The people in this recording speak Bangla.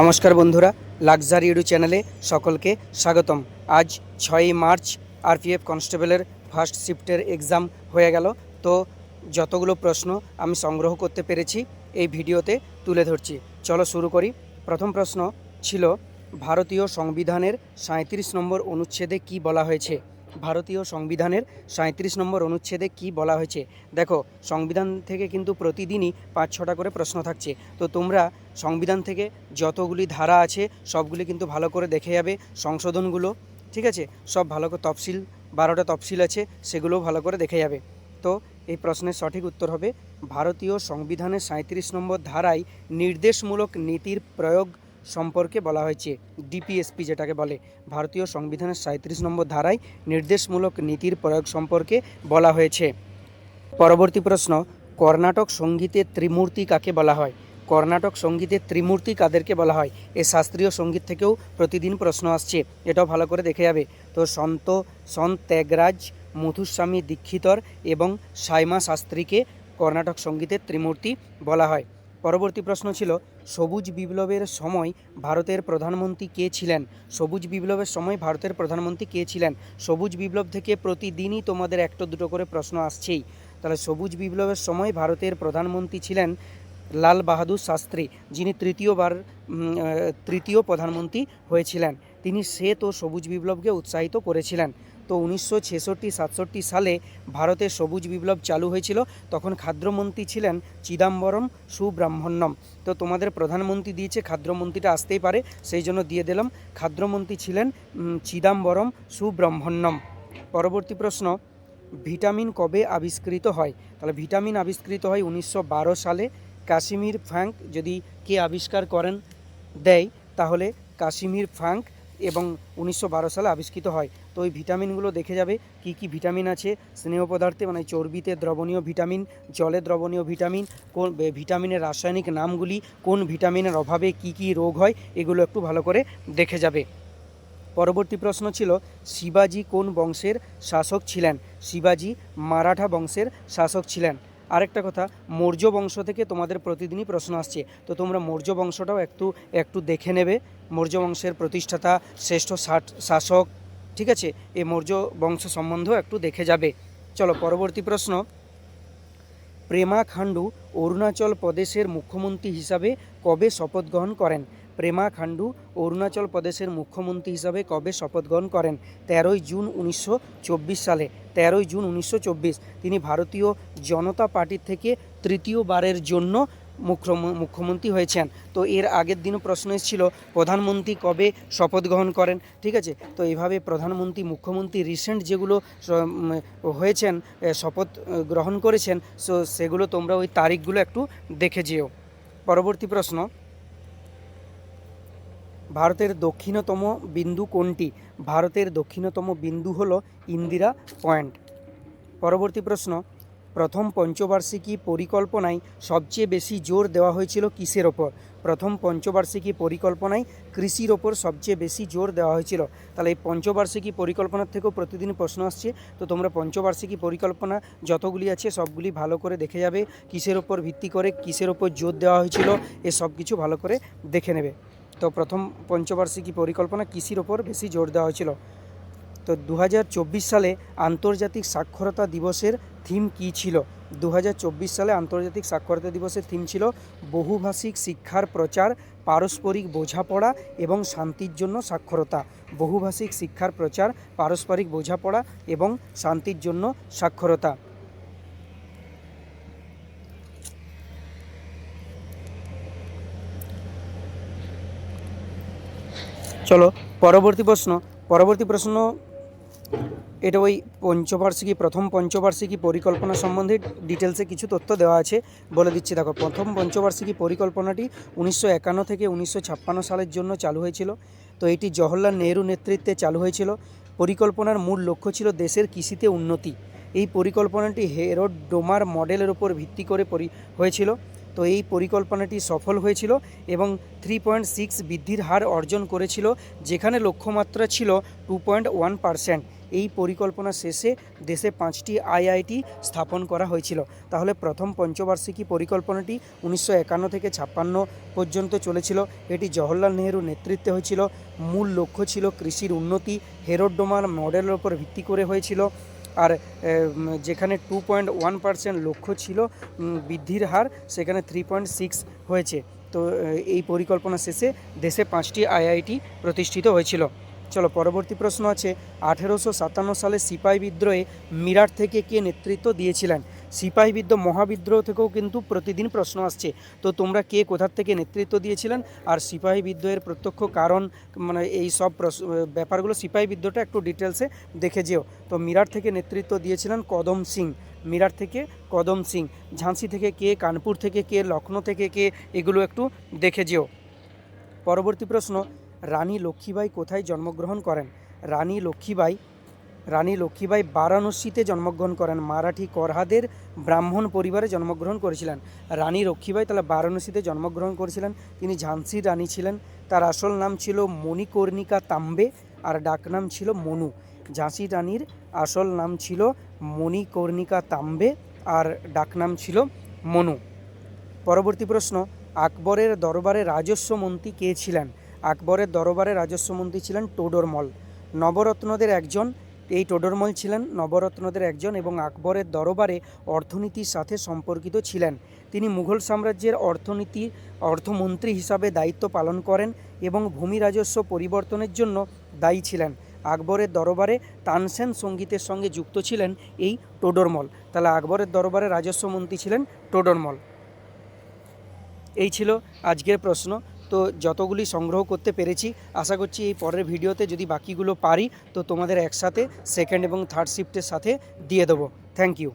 নমস্কার বন্ধুরা লাক্সারি ইউটিউব চ্যানেলে সকলকে স্বাগতম। আজ ছয়ই মার্চ আরপিএফ কনস্টেবলের ফার্স্ট শিফটের এক্সাম হয়ে গেল। তো যতগুলো প্রশ্ন আমি সংগ্রহ করতে পেরেছি, এই ভিডিওতে তুলে ধরছি। চলো শুরু করি। প্রথম প্রশ্ন ছিল, ভারতীয় সংবিধানের সাঁত্রিশ নম্বর অনুচ্ছেদে কি বলা হয়েছে? ভারতীয় সংবিধানের সাঁত্রিশ নম্বর অনুচ্ছেদে কি বলা হয়েছে? দেখো, সংবিধান থেকে কিন্তু প্রতিদিনই পাঁচ ছটা করে প্রশ্ন থাকছে। তো তোমরা সংবিধান থেকে যতগুলি ধারা আছে, সবগুলি কিন্তু ভালো করে দেখে যাবে সংশোধনগুলো, ঠিক আছে? সব ভালো করে তফসিল, বারোটা তফসিল আছে, সেগুলোও ভালো করে দেখে যাবে। তো এই প্রশ্নের সঠিক উত্তর হবে, ভারতীয় সংবিধানের সাঁত্রিশ নম্বর ধারায় নির্দেশমূলক নীতির প্রয়োগ সম্পর্কে বলা হয়েছে। ডিপিএসপি যেটাকে বলে, ভারতীয় সংবিধানের সাঁত্রিশ নম্বর ধারায় নির্দেশমূলক নীতির প্রয়োগ সম্পর্কে বলা হয়েছে। পরবর্তী প্রশ্ন, কর্ণাটক সঙ্গীতের ত্রিমূর্তি কাকে বলা হয়? কর্ণাটক সঙ্গীতের ত্রিমূর্তি কাদেরকে বলা হয়? এ শাস্ত্রীয় সংগীত থেকেও প্রতিদিন প্রশ্ন আসছে, এটাও ভালো করে দেখে যাবে। তো সন্ত সন্ত ত্যাগরাজ মুথুস্বামী দীক্ষিতর এবং সাইমা শাস্ত্রীকে কর্ণাটক সঙ্গীতের ত্রিমূর্তি বলা হয়। পরবর্তী প্রশ্ন ছিল সবুজ বিপ্লবের সময় ভারতের প্রধানমন্ত্রী কে ছিলেন? সবুজ বিপ্লবের সময় ভারতের প্রধানমন্ত্রী কে ছিলেন? সবুজ বিপ্লব থেকে প্রতিদিনই তোমাদের একটা দুটো করে প্রশ্ন আসছেই। তাহলে সবুজ বিপ্লবের সময় ভারতের প্রধানমন্ত্রী ছিলেন লাল বাহাদুর শাস্ত্রী, যিনি তৃতীয়বার তৃতীয় প্রধানমন্ত্রী হয়েছিলেন। তিনি শ্বেত ও সবুজ বিপ্লবকে উৎসাহিত করেছিলেন। তো উনিশশো ছেষট্টি, সাতষট্টি সালে ভারতে সবুজ বিপ্লব চালু হয়েছিল। তখন খাদ্যমন্ত্রী ছিলেন চিদাম্বরম সুব্রাহ্মণ্যম। তো তোমাদের প্রধানমন্ত্রী দিয়েছে খাদ্যমন্ত্রীটা আসতেই পারে, সেই জন্য দিয়ে দিলাম। খাদ্যমন্ত্রী ছিলেন চিদাম্বরম সুব্রাহ্মণ্যম। পরবর্তী প্রশ্ন, ভিটামিন কবে আবিষ্কৃত হয়? তাহলে ভিটামিন আবিষ্কৃত হয় উনিশশো বারো সালে। কাশ্মীর ফ্যাঙ্ক যদি কে আবিষ্কার করেন, দেয়, তাহলে কাশ্মীর ফ্যাঙ্ক এবং উনিশশো বারো সালে আবিষ্কৃত হয়। তো ওই ভিটামিনগুলো দেখে যাবে কি কি ভিটামিন আছে। স্নেহ পদার্থে মানে চর্বিতে দ্রবণীয় ভিটামিন, জলে দ্রবণীয় ভিটামিন, কোন ভিটামিনের রাসায়নিক নামগুলি, কোন ভিটামিনের অভাবে কি কি রোগ হয়, এগুলো একটু ভালো করে দেখে যাবে। পরবর্তী প্রশ্ন ছিল, শিবাজি কোন বংশের শাসক ছিলেন? শিবাজি মারাঠা বংশের শাসক ছিলেন। আরেকটা কথা, মৌর্য বংশ থেকে তোমাদের প্রতিদিনই প্রশ্ন আসছে। তো তোমরা মৌর্য বংশটাও একটু একটু দেখে নেবে। মৌর্য বংশের প্রতিষ্ঠাতা, শ্রেষ্ঠ শাসক ঠিক আছে? এই মৌর্য বংশ সম্বন্ধেও একটু দেখে যাবে। চলো, পরবর্তী প্রশ্ন। প্রেমা খান্ডু অরুণাচল প্রদেশের মুখ্যমন্ত্রী হিসাবে কবে শপথ গ্রহণ করেন? প্রেমা খান্ডু অরুণাচল প্রদেশের মুখ্যমন্ত্রী হিসাবে কবে শপথ গ্রহণ করেন? তেরোই জুন উনিশশো চব্বিশ সালে। তেরোই জুন উনিশশো তিনি ভারতীয় জনতা পার্টির থেকে তৃতীয়বারের জন্য মুখ্যম- মুখ্যমন্ত্রী হয়েছেন। তো এর আগের দিনও প্রশ্ন এসেছিল, প্রধানমন্ত্রী কবে শপথ গ্রহণ করেন? ঠিক আছে? তো এইভাবে প্রধানমন্ত্রী, মুখ্যমন্ত্রী রিসেন্ট যেগুলো হয়েছেন শপথ গ্রহণ করেছেন, সো সেগুলো তোমরা ওই তারিখগুলো একটু দেখে যেও। পরবর্তী প্রশ্ন। ভারতের দক্ষিণতম বিন্দু কোনটি? ভারতের দক্ষিণতম বিন্দু হলো ইন্দিরা পয়েন্ট। পরবর্তী প্রশ্ন। প্রথম পঞ্চবার্ষিকী পরিকল্পনায় সবচেয়ে বেশি জোর দেওয়া হয়েছিল কিসের ওপর? প্রথম পঞ্চবার্ষিকী পরিকল্পনায় কৃষির ওপর সবচেয়ে বেশি জোর দেওয়া হয়েছিল। তাহলে এই পঞ্চবার্ষিকী পরিকল্পনার থেকেও প্রতিদিন প্রশ্ন আসছে। তো তোমরা পঞ্চবার্ষিকী পরিকল্পনা যতগুলি আছে সবগুলি ভালো করে দেখে যাবে, কিসের ওপর ভিত্তি করে কিসের ওপর জোর দেওয়া হয়েছিল, এ সব কিছু ভালো করে দেখে নেবে। তো প্রথম পঞ্চবার্ষিকী পরিকল্পনা কৃষির ওপর বেশি জোর দেওয়া হয়েছিল? তো দু হাজার চব্বিশ সালে আন্তর্জাতিক সাক্ষরতা দিবসের থিম কী ছিল? দু হাজার চব্বিশ সালে আন্তর্জাতিক সাক্ষরতা দিবসের থিম ছিল বহুভাষিক শিক্ষার প্রচার, পারস্পরিক বোঝাপড়া এবং শান্তির জন্য সাক্ষরতা। বহুভাষিক শিক্ষার প্রচার, পারস্পরিক বোঝাপড়া এবং শান্তির জন্য সাক্ষরতা। চলো, পরবর্তী প্রশ্ন। পরবর্তী প্রশ্ন এটা ওই পঞ্চবার্ষিকী, প্রথম পঞ্চবার্ষিকী পরিকল্পনা সম্বন্ধে ডিটেলসে কিছু তথ্য দেওয়া আছে। বলে দিচ্ছি, দেখো, প্রথম পঞ্চবার্ষিকী পরিকল্পনাটি উনিশশো একান্ন থেকে উনিশশো ছাপ্পান্ন সালের জন্য চালু হয়েছিল। তো এটি জওহরলাল নেহরু নেতৃত্বে চালু হয়েছিল। পরিকল্পনার মূল লক্ষ্য ছিল দেশের কৃষিতে উন্নতি। এই পরিকল্পনাটি হেরোড ডোমার মডেলের উপর ভিত্তি করে পরি, হয়েছিল। তো এই পরিকল্পনাটি সফল হয়েছিল এবং থ্রি পয়েন্ট সিক্স বৃদ্ধির হার অর্জন করেছিল, যেখানে লক্ষ্যমাত্রা ছিল টু পয়েন্ট ওয়ান পারসেন্ট। এই পরিকল্পনা শেষে দেশে পাঁচটি আইআইটি স্থাপন করা হয়েছিল। তাহলে প্রথম পঞ্চবার্ষিকী পরিকল্পনাটি উনিশশো একান্ন থেকে ছাপ্পান্ন পর্যন্ত চলেছিল। এটি জওহরলাল নেহেরু নেতৃত্বে হয়েছিল। মূল লক্ষ্য ছিল কৃষির উন্নতি, হেরোডোমার মডেলের ওপর ভিত্তি করে হয়েছিল। আর যেখানে টু পয়েন্ট ওয়ান পার্সেন্ট লক্ষ্য ছিল বৃদ্ধির হার, সেখানে থ্রি পয়েন্ট সিক্স হয়েছে। তো এই পরিকল্পনা শেষে দেশে পাঁচটি আইআইটি প্রতিষ্ঠিত হয়েছিল। চলো, পরবর্তী প্রশ্ন আছে। আঠেরোশো সাতান্ন সালে সিপাহী বিদ্রোহে মিরাট থেকে কে নেতৃত্ব দিয়েছিলেন? সিপাহী বিদ্রোহ, মহাবিদ্রোহ থেকেও কিন্তু প্রতিদিন প্রশ্ন আসছে। তো তোমরা কে কোথার থেকে নেতৃত্ব দিয়েছিলেন? আর সিপাহী বিদ্রোহের প্রত্যক্ষ কারণ মানে এই সব ব্যাপারগুলো সিপাহী বিদ্রোহটা একটু ডিটেলসে দেখে যেও। তো মিরাট থেকে নেতৃত্ব দিয়েছিলেন কদম সিং। মিরাট থেকে কদম সিং। ঝাঁসি থেকে কে? কানপুর থেকে কে? লখনৌ থেকে কে? এগুলো একটু দেখে যেও। পরবর্তী প্রশ্ন রানী লক্ষ্মীবাই কোথায় জন্মগ্রহণ করেন? রানী লক্ষ্মীবাই রানী লক্ষ্মীবাই বারাণসীতে জন্মগ্রহণ করেন। মারাঠি করহাদের ব্রাহ্মণ পরিবারে জন্মগ্রহণ করেছিলেন। রানী লক্ষ্মীবাই তাহলে বারাণসীতে জন্মগ্রহণ করেছিলেন। তিনি ঝান্সির রানী ছিলেন। তার আসল নাম ছিল মণিকর্ণিকা তাম্বে আর ডাকনাম ছিল মনু। ঝাঁসি রানীর আসল নাম ছিল মণিকর্ণিকা তাম্বে আর ডাকনাম ছিল মনু। পরবর্তী প্রশ্ন, আকবরের দরবারে রাজস্ব মন্ত্রী কে ছিলেন? আকবরের দরবারে রাজস্বমন্ত্রী ছিলেন টোডরমল নবরত্নদের একজন, এই টোডরমল ছিলেন নবরত্নদের একজন এবং আকবরের দরবারে অর্থনীতির সাথে সম্পর্কিত ছিলেন। তিনি মুঘল সাম্রাজ্যের অর্থনীতি, অর্থমন্ত্রী হিসাবে দায়িত্ব পালন করেন এবং ভূমি রাজস্ব পরিবর্তনের জন্য দায়ী ছিলেন। আকবরের দরবারে তানসেন সঙ্গীতের সঙ্গে যুক্ত ছিলেন এই টোডরমল তাহলে আকবরের দরবারে রাজস্ব মন্ত্রী ছিলেন টোডরমল এই ছিল আজকের প্রশ্ন। তো যতগুলি সংগ্রহ করতে পেরেছি, আশা করছি এই পরের ভিডিওতে যদি বাকিগুলো পারি, তো তোমাদের একসাথে সেকেন্ড এবং থার্ড শিফটের সাথে দিয়ে দেবো। Thank you